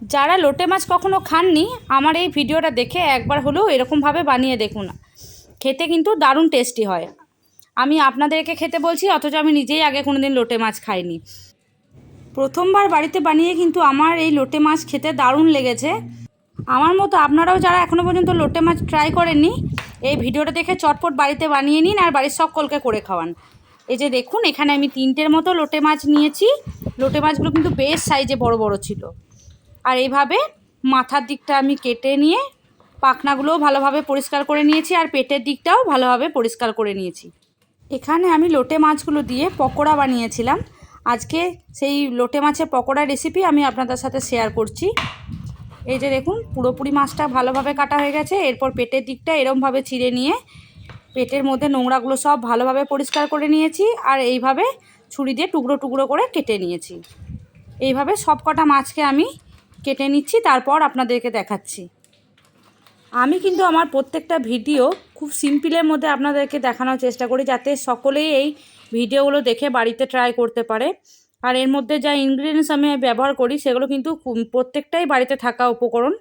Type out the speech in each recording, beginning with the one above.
যারা লোটে মাছ কখনো খাননি, আমার এই ভিডিওটা দেখে একবার হলেও এরকমভাবে বানিয়ে দেখুন। খেতে কিন্তু দারুণ টেস্টি হয়। আমি আপনাদেরকে খেতে বলছি, অথচ আমি নিজেই আগে কোনো দিন লোটে মাছ খাইনি। প্রথমবার বাড়িতে বানিয়ে কিন্তু আমার এই লোটে মাছ খেতে দারুণ লেগেছে। আমার মতো আপনারাও যারা এখনও পর্যন্ত লোটে মাছ ট্রাই করেননি, এই ভিডিওটা দেখে চটপট বাড়িতে বানিয়ে নিন আর বাড়ির সকলকে করে খাওয়ান। এই যে দেখুন, এখানে আমি তিনটের মতো লোটে মাছ নিয়েছি। লোটে মাছগুলো কিন্তু বেশ সাইজে বড় বড় ছিল। আর এইভাবে মাথার দিকটা আমি কেটে নিয়ে পাখনাগুলোও ভালোভাবে পরিষ্কার করে নিয়েছি আর পেটের দিকটাও ভালোভাবে পরিষ্কার করে নিয়েছি। এখানে আমি লোটে মাছগুলো দিয়ে পকোড়া বানিয়েছিলাম। আজকে সেই লোটে মাছের পকোড়া রেসিপি আমি আপনাদের সাথে শেয়ার করছি। এই যে দেখুন, পুরোপুরি মাছটা ভালোভাবে কাটা হয়ে গেছে। এরপর পেটের দিকটা এরমভাবে ছিঁড়ে নিয়ে পেটের মধ্যে নোংরাগুলো সব ভালোভাবে পরিষ্কার করে নিয়েছি আর এইভাবে ছুরি দিয়ে টুকরো টুকরো করে কেটে নিয়েছি। এইভাবে সব কটা মাছকে আমি কেটে নিচ্ছি, তারপর আপনাদেরকে দেখাচ্ছি। আমি কিন্তু আমার প্রত্যেকটা ভিডিও খুব সিম্পলের মধ্যে আপনাদেরকে দেখানোর চেষ্টা করি, যাতে সকলেই এই ভিডিওগুলো দেখে বাড়িতে ট্রাই করতে পারে। আর এর মধ্যে যা ইনগ্রিডিয়েন্টস আমি ব্যবহার করি, সেগুলো কিন্তু প্রত্যেকটাই বাড়িতে থাকা উপকরণ।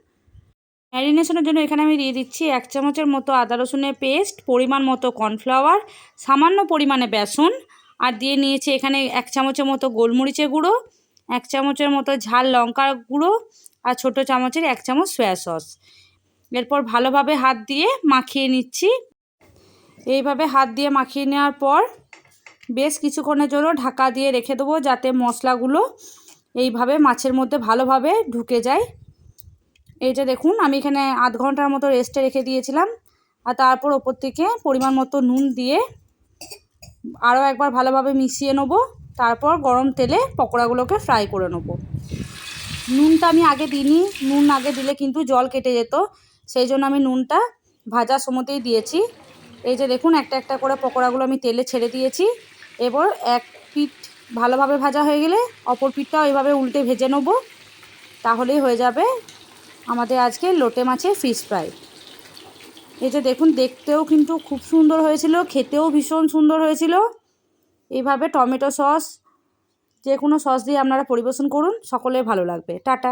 ম্যারিনেশনের জন্য এখানে আমি দিয়ে দিচ্ছি এক চামচের মতো আদা রসুনের পেস্ট পরিমাণ মতো কর্নফ্লাওয়ার সামান্য পরিমাণে বেসন। আর দিয়ে নিয়েছি এখানে এক চামচের মতো গোলমরিচের গুঁড়ো এক চামচের মতো ঝাল লঙ্কার গুঁড়ো আর ছোটো চামচের এক চামচ সয়া সস এরপর ভালোভাবে হাত দিয়ে মাখিয়ে নিচ্ছি। এইভাবে হাত দিয়ে মাখিয়ে নেওয়ার পর বেশ কিছুক্ষণের জন্য ঢাকা দিয়ে রেখে দেবো যাতে মশলাগুলো এইভাবে মাছের মধ্যে ভালোভাবে ঢুকে যায়। এই যে দেখুন, আমি এখানে আধ ঘণ্টার মতো রেস্টে রেখে দিয়েছিলাম। আর তারপর ওপর থেকে পরিমাণ মতো নুন দিয়ে আরও একবার ভালোভাবে মিশিয়ে নেব। তারপর গরম তেলে পকোড়াগুলোকে ফ্রাই করে নেব। নুনটা আমি আগে দিইনি, নুন আগে দিলে কিন্তু জল কেটে যেত। সেই জন্য আমি নুনটা ভাজার সময়তেই দিয়েছি। এই যে দেখুন, একটা একটা করে পকোড়াগুলো আমি তেলে ছেড়ে দিয়েছি। এবার এক পিঠ ভালোভাবে ভাজা হয়ে গেলে অপর পিঠটাও এইভাবে উল্টে ভেজে নেব। তাহলেই হয়ে যাবে আমাদের আজকে লোটে মাছের ফিশ ফ্রাই এই যে দেখুন, দেখতেও কিন্তু খুব সুন্দর হয়েছিল, খেতেও ভীষণ সুন্দর হয়েছিল। এইভাবে টমেটো সস যে কোনো সস দিয়ে আপনারা পরিবেশন করুন। সকলে ভালো লাগবে। টাটা।